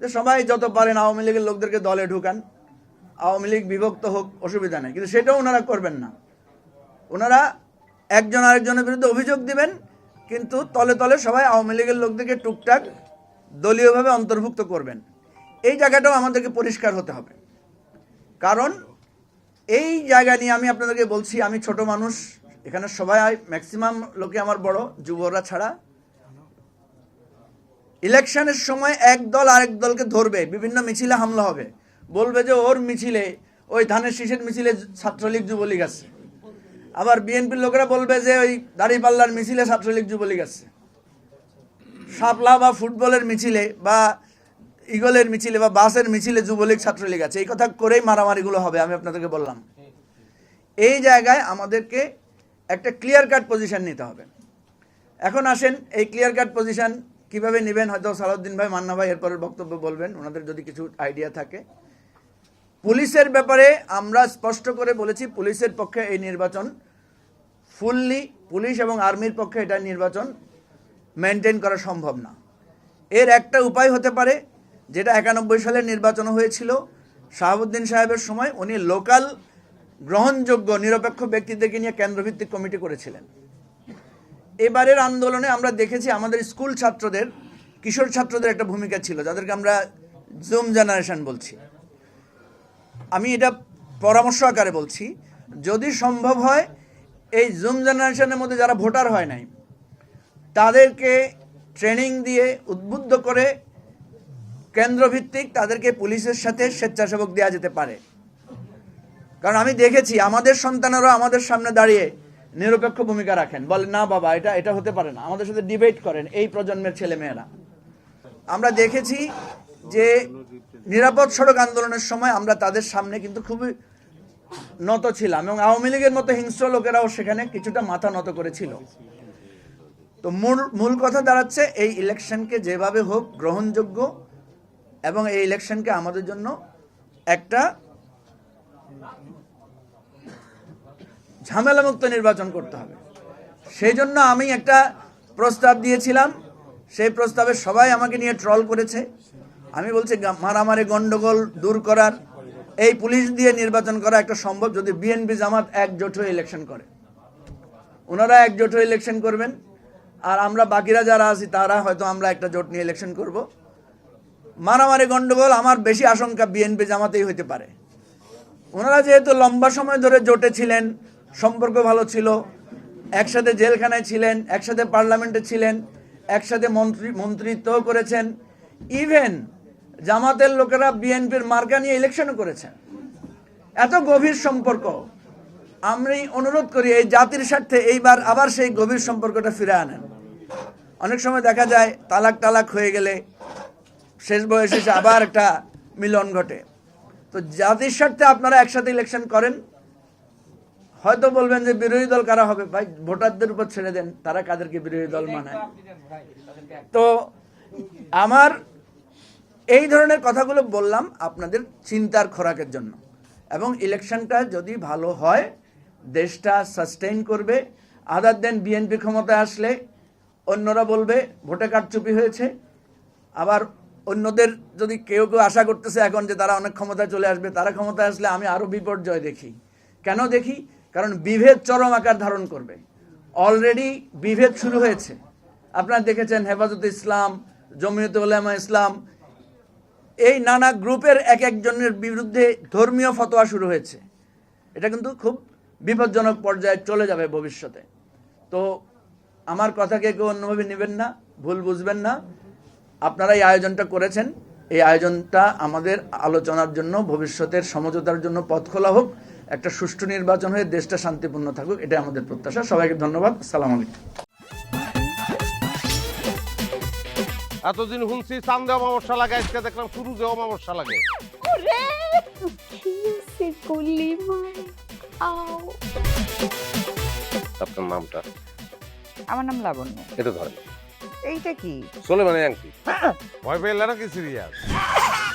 যে সবাই যত পারেন আওয়ামী লীগের লোকদেরকে দলে ঢুকান। আওয়ামী লীগ বিভক্ত হোক, অসুবিধা নেই। কিন্তু সেটাও ওনারা করবেন না। ওনারা একজন আরেকজনের বিরুদ্ধে অভিযোগ দিবেন, কিন্তু তলে তলে সবাই আওয়ামী লীগের লোকদেরকে টুকটাক দলীয়ভাবে অন্তর্ভুক্ত করবেন। এই জায়গাটাও আমাদেরকে পরিষ্কার হতে হবে। কারণ এই জায়গা নিয়ে আমি আপনাদেরকে বলছি, আমি ছোট মানুষ, এখানে সবাই ম্যাক্সিমাম লোকে আমার বড় যুবরা ছাড়া ইলেকশনের সময় এক দল আরেক দলকে ধরবে, বিভিন্ন মিছিলে হামলা হবে। বলবে যে ওর মিছিলে, ওই ধানের শীষের মিছিলে ছাত্রলীগ যুবলীগ আছে। আবার বিএনপির লোকেরা বলবে যে ওই দাড়িপাল্লার মিছিলে ছাত্রলীগ যুবলীগ আছে। শাপলা বা ফুটবলের মিছিলে বা ইগলের মিছিলে বা বাসের মিছিলে যুবলীগ ছাত্রলীগ আছে। এই কথা করেই মারামারিগুলো হবে, আমি আপনাদেরকে বললাম। এই জায়গায় আমাদেরকে একটা ক্লিয়ার কাট পজিশন নিতে হবে। এখন আসেন, এই ক্লিয়ার কাট পজিশন কীভাবে নেবেন হয়তো সালাউদ্দিন ভাই, মান্না ভাই, এরপরের বক্তব্য বলবেন। ওনাদের যদি কিছু আইডিয়া থাকে। পুলিশের ব্যাপারে আমরা স্পষ্ট করে বলেছি, পুলিশের পক্ষে এই নির্বাচন ফুললি পুলিশ এবং আর্মির পক্ষে এটা নির্বাচন মেনটেন করা সম্ভব না। এর একটা উপায় হতে পারে, যেটা একানব্বই সালে নির্বাচন হয়েছিল। শাহাবুদ্দিন সাহেবের সময় উনি লোকাল গ্রহণযোগ্য, নিরপেক্ষ ব্যক্তিদেরকে নিয়ে কেন্দ্রভিত্তিক কমিটি করেছিলেন। এবারের আন্দোলনে আমরা দেখেছি আমাদের স্কুল ছাত্রদের, কিশোর ছাত্রদের একটা ভূমিকা ছিল, যাদেরকে আমরা জুম জেনারেশন বলছি। আমি এটা পরামর্শ আকারে বলছি, যদি সম্ভব হয়, এই জুম জেনারেশনের মধ্যে যারা ভোটার হয় নাই, তাদেরকে ট্রেনিং দিয়ে উদ্বুদ্ধ করে কেন্দ্রভিত্তিক তাদেরকে পুলিশের সাথে স্বেচ্ছাসেবক দেওয়া যেতে পারে। কারণ আমি দেখেছি, আমাদের সন্তানেরা আমাদের সামনে দাঁড়িয়ে নিরপেক্ষ ভূমিকা রাখেন। বলে না বাবা, এটা এটা হতে পারে না। আমাদের সাথে ডিবেট করেন এই প্রজন্মের ছেলে মেয়েরা আমরা দেখেছি যে নিরাপদ সড়ক আন্দোলনের সময় আমরা তাদের সামনে কিন্তু খুবই নত ছিলাম এবং আওয়ামী লীগের মতো হিংস্র লোকেরাও সেখানে কিছুটা মাথা নত করেছিল। তো মূল মূল কথা দাঁড়াচ্ছে এই ইলেকশনকে যেভাবে হোক গ্রহণযোগ্য এবং এই ইলেকশনকে আমাদের জন্য একটা ঝামেলামুক্ত নির্বাচন করতে হবে। সেই জন্য আমি একটা প্রস্তাব দিয়েছিলাম। সেই প্রস্তাবে সবাই আমাকে নিয়ে ট্রল করেছে। আমি বলছি মারামারি গন্ডগোল দূর করার, এই পুলিশ দিয়ে নির্বাচন করা একটা সম্ভব যদি বিএনপি জামাত একজোট হয়ে ইলেকশন করে। ওনারা একজোট হয়ে ইলেকশন করবেন। আর আমরা বাকিরা যারা আছি, তারা হয়তো আমরা একটা জোট নিয়ে ইলেকশন করব। মারামারি গন্ডগোল আমার বেশি আশঙ্কা বিএনপি জামাতেই হইতে পারে। ওনারা যেহেতু লম্বা সময় ধরে জোটে ছিলেন সম্পর্ক ভালো ছিল, একসাথে জেলখানায় ছিলেন, একসাথে পার্লামেন্টে ছিলেন, একসাথে মন্ত্রী মন্ত্রিত্ব করেছেন। ইভেন জামাতের লোকেরা বিএনপির মার্কা নিয়ে ইলেকশনও করেছেন। এত গভীর সম্পর্ক। আমি অনুরোধ করি এই জাতির স্বার্থে এইবার আবার সেই গভীর সম্পর্কটা ফিরে আনেন। অনেক সময় দেখা যায়, তালাক তালাক হয়ে গেলে শেষ বয়সে আবার একটা মিলন ঘটে। তো জাতির স্বার্থে আপনারা একসাথে ইলেকশন করেন। হয়তো বলবেন যে বিরোধী দল কারা হবে? ভাই ভোটারদের উপর ছেড়ে দেন তারা কাদেরকে বিরোধী দল মানায়। তো আমার এই ধরনের কথাগুলো বললাম আপনাদের চিন্তার খোরাকের জন্য। এবং ইলেকশনটা যদি ভালো হয় দেশটা সাস্টেইন করবে আদার দেন বিএনপি ক্ষমতায় আসলে অন্যরা বলবে ভোটে কারচুপি হয়েছে। আবার অন্যদের যদি কেউ কেউ আশা করতেছে এখন যে তারা অনেক ক্ষমতায় চলে আসবে তারা ক্ষমতায় আসলে আমি আরও বিপর্যয় দেখি। কেন দেখি? কারণ বিভেদ চরম আকার ধারণ করবে। অলরেডি বিভেদ শুরু হয়েছে। আপনারা দেখেছেন হেফাজত ইসলাম, জমিয়ত উলামা ইসলাম, এই নানা গ্রুপের এক একজনের বিরুদ্ধে ধর্মীয় ফতোয়া শুরু হয়েছে। এটা কিন্তু খুব বিপজ্জনক পর্যায়ে চলে যাবে ভবিষ্যতে। তো আমার কথাকে কেউ অন্যভাবে নেবেন না, ভুল বুঝবেন না। আপনারা এই আয়োজনটা করেছেন। এই আয়োজনটা আমাদের আলোচনার জন্য, ভবিষ্যতের সমঝোতার জন্য পথ খোলা হোক। একটা সুষ্ঠু নির্বাচন হয়ে দেশটা শান্তিপূর্ণ থাকুক এটা আমাদের প্রত্যাশা। সবাইকে ধন্যবাদ। সালাম আলাইকুম। এতদিন শুনছি চান্দে অমাবস্যা লাগে আজকে দেখলাম সুরুজে অমাবস্যা লাগে। কি আপনার নামটা? আমার নাম লাবণ্য। এটা ধরেন। এইটা কি? চলে মানে আংটি ভয় পেলে নাকি সিরিয়াস